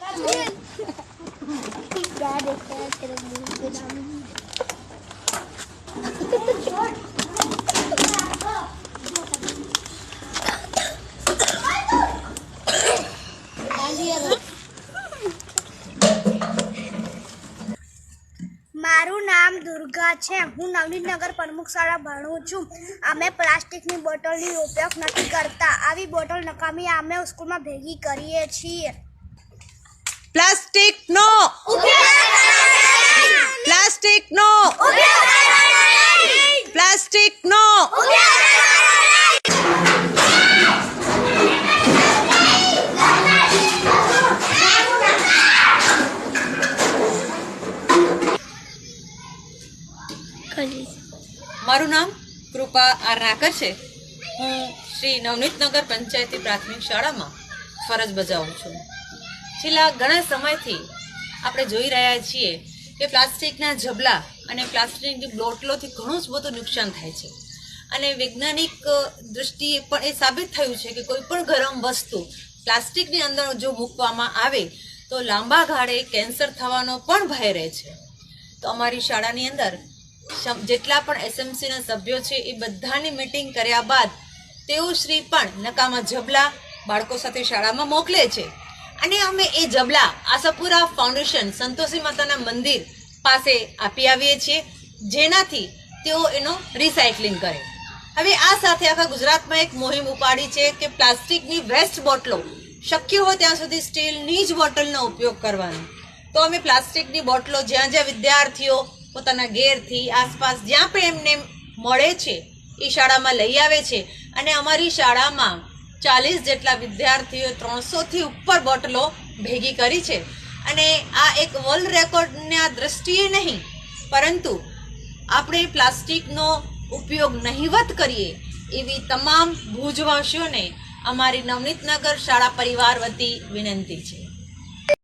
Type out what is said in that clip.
મારું નામ દુર્ગા છે. હું નવનીતનગર પ્રમુખ શાળા ભણું છું. અમે પ્લાસ્ટિકની બોટલની ઉપયોગ નથી કરતા. આવી બોટલ નકામી અમે સ્કૂલમાં ભેગી કરીએ છીએ. પ્લાસ્ટિક નો પ્લાસ્ટિક નો પ્લાસ્ટિક નો મારું નામ કૃપા આર નાકર છે. હું શ્રી નવનીતનગર પંચાયતી પ્રાથમિક શાળામાં ફરજ બજાવું છું. છેલ્લા ઘણા સમયથી આપણે જોઈ રહ્યા છીએ કે પ્લાસ્ટિકના જબલા અને પ્લાસ્ટિકની બોટલોથી ઘણું જ બધું નુકસાન થાય છે. અને વૈજ્ઞાનિક દૃષ્ટિએ પણ એ સાબિત થયું છે કે કોઈ પણ ગરમ વસ્તુ પ્લાસ્ટિકની અંદર જો મૂકવામાં આવે, તો લાંબા ગાળે કેન્સર થવાનો પણ ભય રહે છે. તો અમારી શાળાની અંદર જેટલા પણ એસએમસીના સભ્યો છે, એ બધાની મિટિંગ કર્યા બાદ તેઓ શ્રી પણ નકામા જબલા બાળકો સાથે શાળામાં મોકલે છે. અને અમે એ જબલા આશાપુરા ફાઉન્ડેશન, સંતોષી માતાના મંદિર પાસે આપી આવીએ છીએ, જેનાથી તેઓ એનો રિસાયકલિંગ કરે. હવે આ સાથે આખા ગુજરાતમાં એક મુહિમ ઉપાડી છે કે પ્લાસ્ટિકની વેસ્ટ બોટલો શક્ય હોય ત્યાં સુધી સ્ટીલની જ બોટલનો ઉપયોગ કરવાનો. તો અમે પ્લાસ્ટિકની બોટલો જ્યાં જ્યાં વિદ્યાર્થીઓ પોતાના ઘેરથી આસપાસ જ્યાં પણ એમને મળે છે, એ શાળામાં લઈ આવે છે. અને અમારી શાળામાં ચાલીસ જેટલા વિદ્યાર્થીઓ ત્રણસોથી ઉપર બોટલો ભેગી કરી છે. અને આ એક વર્લ્ડ રેકોર્ડના દ્રષ્ટિએ નહીં, પરંતુ આપણે પ્લાસ્ટિકનો ઉપયોગ નહિવત કરીએ એવી તમામ ભુજવાસીઓને અમારી નવનીતનગર શાળા પરિવાર વતી વિનંતી છે.